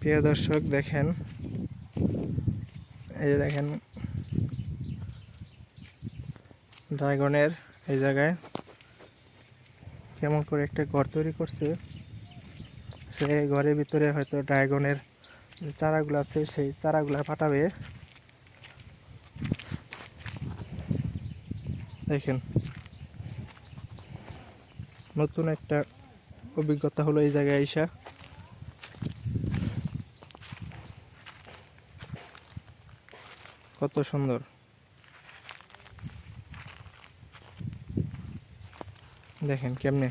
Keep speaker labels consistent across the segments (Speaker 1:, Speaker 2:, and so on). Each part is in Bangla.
Speaker 1: প্রিয় দর্শক, দেখেন। এই যে দেখেন, ড্রাগনের এই জায়গায় কেমন করে একটা ঘর তৈরি করছে। সেই ঘরের ভিতরে হয়তো ড্রাগনের যে চারাগুলো আছে, সেই চারাগুলা পাঠাবে দেখেন, নতুন একটা অভিজ্ঞতা হলো এই জায়গায় আইসা কত সুন্দর। দেখেন কেমনে।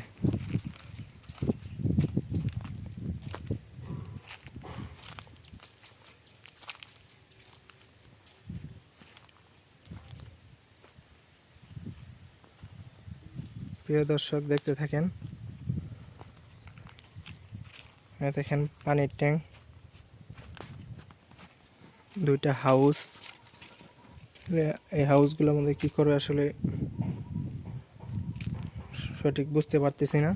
Speaker 1: প্রিয় দর্শক দেখতে থাকেন। দেখেন পানির ট্যাঙ্ক। দুইটা হাউস। এই হাউসগুলোর মধ্যে কি করবে আসলে সঠিক বুঝতে পারতেছি না।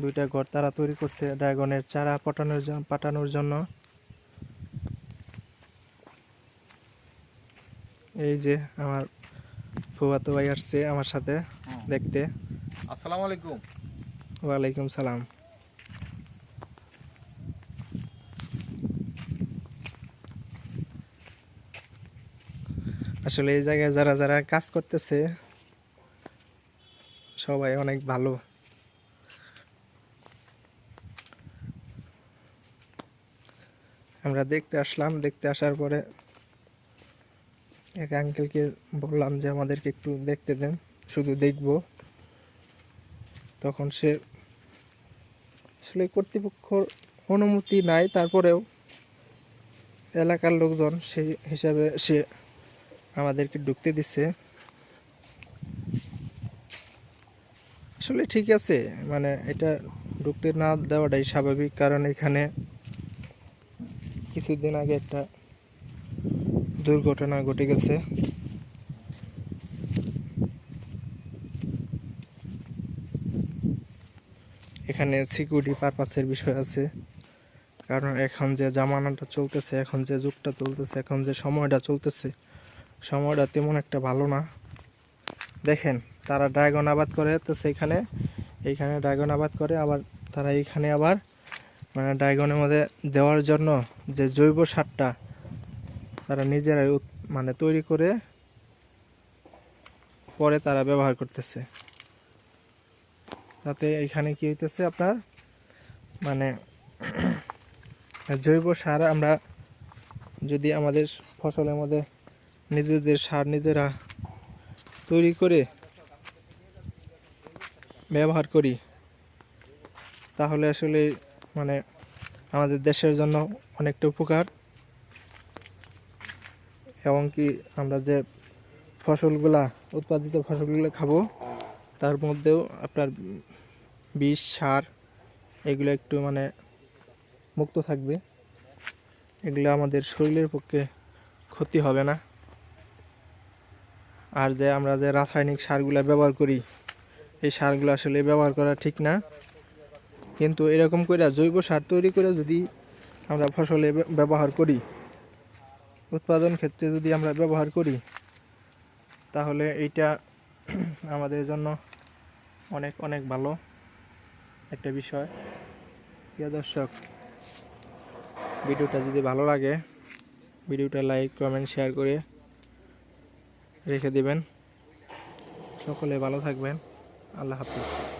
Speaker 1: দুইটা ঘর তারা তৈরি করছে ড্রাগনের চারা পটানোর জন্য পাঠানোর জন্য। এই যে আমার ফুয়াতো ভাই আসছে আমার সাথে দেখতে।
Speaker 2: আসসালামু আলাইকুম।
Speaker 1: ওয়ালাইকুম সালাম। আসলে এই জায়গায় যারা যারা কাজ করতেছে, সবাই অনেক ভালো। আমরা দেখতে আসলাম, দেখতে আসার পরে এক আঙ্কেলকে বললাম যে, আমাদেরকে একটু দেখতে দেন, শুধু দেখব। তখন সে আসলে কর্তৃপক্ষর অনুমতি নাই, তারপরেও এলাকার লোকজন সেই হিসাবে সে আমাদেরকে ঢুকতে দিচ্ছে আসলে ঠিক আছে মানে এটা ঢুকতে না দেওয়াটাই স্বাভাবিক, কারণ এখানে কিছুদিন আগে একটা দুর্ঘটনা ঘটে গেছে। এখানে সিকিউরিটি পারপাসের বিষয় আছে, কারণ এখন যে জামানাটা চলতেছে, এখন যে যুগটা চলতেছে, এখন যে সময়টা চলতেছে সময়টা তেমন একটা ভালো না। দেখেন, তারা ড্রাগন আবাদ করে তো সেইখানে, এইখানে ড্রাগন আবাদ করে, আবার তারা এইখানে আবার মানে ড্রাগনের মধ্যে দেওয়ার জন্য যে জৈব সারটা তারা নিজেরাই মানে তৈরি করে পরে তারা ব্যবহার করতেছে। তাতে এখানে কি হইতেছে আপনার মানে জৈব সার আমরা যদি আমাদের ফসলের মধ্যে নিজেদের সার নিজেরা তৈরি করে ব্যবহার করি। তাহলে আসলে মানে আমাদের দেশের জন্য অনেকটা উপকার। এবং কি আমরা যে ফসলগুলা, উৎপাদিত ফসলগুলো খাব, তার মধ্যেও আপনার বিষ, সার, এগুলো একটু মানে মুক্ত থাকবে। এগুলো আমাদের শরীরের পক্ষে ক্ষতি হবে না। আর যে আমরা যে রাসায়নিক সারগুলো ব্যবহার করি, এই সারগুলো আসলে ব্যবহার করা ঠিক না। কিন্তু এরকম করে জৈব সার তৈরি করে যদি আমরা ফসলে ব্যবহার করি, উৎপাদন ক্ষেত্রে যদি আমরা ব্যবহার করি, তাহলে এইটা আমাদের জন্য অনেক অনেক ভালো একটা বিষয়। প্রিয় দর্শক, ভিডিওটা যদি ভালো লাগে, ভিডিওটা লাইক, কমেন্ট, শেয়ার করে রেখে দিবেন। সকলে ভালো থাকবেন। আল্লাহ হাফিজ।